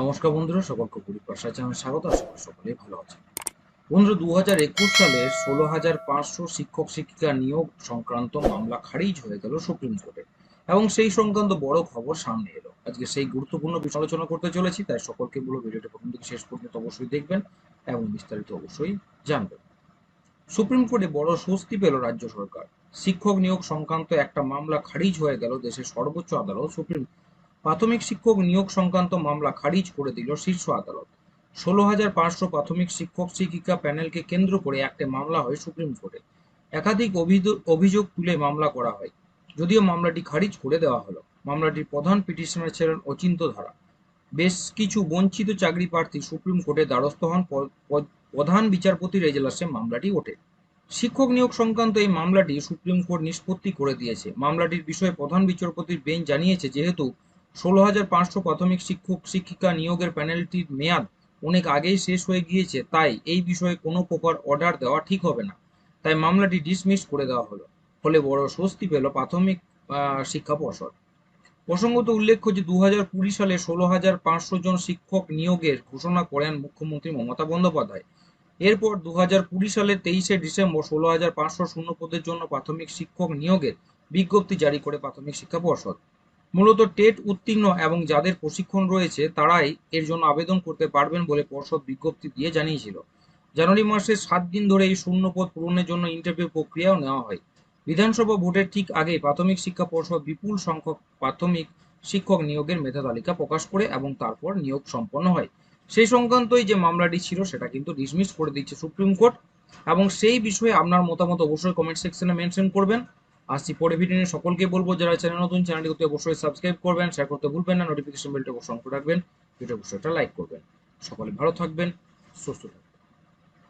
নমস্কার বন্ধুরা, সকলকে পরিপ্রাসা চ্যানেল স্বাগত করি সকলেই ভালো আছেন। বন্ধুরা দু হাজার একুশ সালের ষোলো হাজার পাঁচশো শিক্ষক শিক্ষিকা নিয়োগ সংক্রান্ত মামলা খারিজ হয়ে গেল সুপ্রিম কোর্টে এবং সেই সংক্রান্ত বড় খবর সামনে এলো। আজকে সেই গুরুত্বপূর্ণ বিষয় আলোচনা করতে চলেছি, তাই সকলকে বলব ভিডিওটা প্রথম থেকে শেষ পর্যন্ত অবশ্যই দেখবেন এবং বিস্তারিত অবশ্যই জানবেন। সুপ্রিম কোর্টে বড় স্বস্তি পেল রাজ্য সরকার। শিক্ষক নিয়োগ সংক্রান্ত একটা মামলা খারিজ হয়ে গেল দেশের সর্বোচ্চ আদালত সুপ্রিম প্রাথমিক শিক্ষক নিয়োগ সংক্রান্ত মামলা খারিজ করে দিল শীর্ষ আদালত। ষোলো হাজার পাঁচশো প্রাথমিক শিক্ষক শিক্ষিকা প্যানেলকে কেন্দ্র করে একটা মামলা হয় সুপ্রিম কোর্টে। একাধিক অভিযোগ তুলে মামলা করা হয়। যদিও মামলাটি খারিজ করে দেওয়া হলো। মামলাটির প্রধান পিটিশনার ছিলেন অচিন্ত ধারা। বেশ কিছু বঞ্চিত চাকরি প্রার্থী সুপ্রিম কোর্টে দ্বারস্থ হন। প্রধান বিচারপতির এজলাসে মামলাটি ওঠে। শিক্ষক নিয়োগ সংক্রান্ত এই মামলাটি সুপ্রিম কোর্ট নিষ্পত্তি করে দিয়েছে। মামলাটির বিষয়ে প্রধান বিচারপতির বেঞ্চ জানিয়েছে, যেহেতু ষোলো হাজার পাঁচশো প্রাথমিক শিক্ষক শিক্ষিকা নিয়োগের প্যানেলটির মেয়াদ অনেক আগেই শেষ হয়ে গিয়েছে, তাই এই বিষয়ে কোনো প্রকার অর্ডার দেওয়া ঠিক হবে না। তাই মামলাটি ডিসমিস করে দেওয়া হলো। ফলে বড় স্বস্তি পেল প্রাথমিক শিক্ষা পর্ষদ। প্রসঙ্গত উল্লেখ্য যে দু হাজার কুড়ি সালে ষোলো হাজার পাঁচশো জন শিক্ষক নিয়োগের ঘোষণা করেন মুখ্যমন্ত্রী মমতা বন্দ্যোপাধ্যায়। এরপর দু হাজার কুড়ি সালের তেইশে ডিসেম্বর ষোলো হাজার পাঁচশো শূন্য পদের জন্য প্রাথমিক শিক্ষক নিয়োগের বিজ্ঞপ্তি জারি করে প্রাথমিক শিক্ষা পর্ষদ। মূলত টেট উত্তীর্ণ এবং যাদের প্রশিক্ষণ রয়েছে তারাই এর জন্য আবেদন করতে পারবেন বলে পর্ষদ বিজ্ঞপ্তি দিয়ে জানিয়েছিল। জানুয়ারি মাসে সাত দিন ধরে এই শূন্য পদ পূরণের জন্য ইন্টারভিউ প্রক্রিয়াও নেওয়া হয়। বিধানসভা ভোটের ঠিক আগে প্রাথমিক শিক্ষা পর্ষদ বিপুল সংখ্যক প্রাথমিক শিক্ষক নিয়োগের মেধা তালিকা প্রকাশ করে এবং তারপর নিয়োগ সম্পন্ন হয়। সেই সংক্রান্তই যে মামলাটি ছিল সেটা কিন্তু ডিসমিস করে দিচ্ছে সুপ্রিম কোর্ট এবং সেই বিষয়ে আপনার মতামত অবশ্যই কমেন্ট সেকশনে মেনশন করবেন। আসছি পরে ভিডিও সকলকে বলব, যারা চ্যানেল নতুন চ্যানেলটি করতে অবশ্যই সাবস্ক্রাইব করবেন শেয়ার করতে ভুলবেন না নোটিফিকেশন বেলটা অবশ্যই রাখবেন ভিডিও অবশ্যই লাইক করবেন। সকলে ভালো থাকবেন, সুস্থ থাকবেন।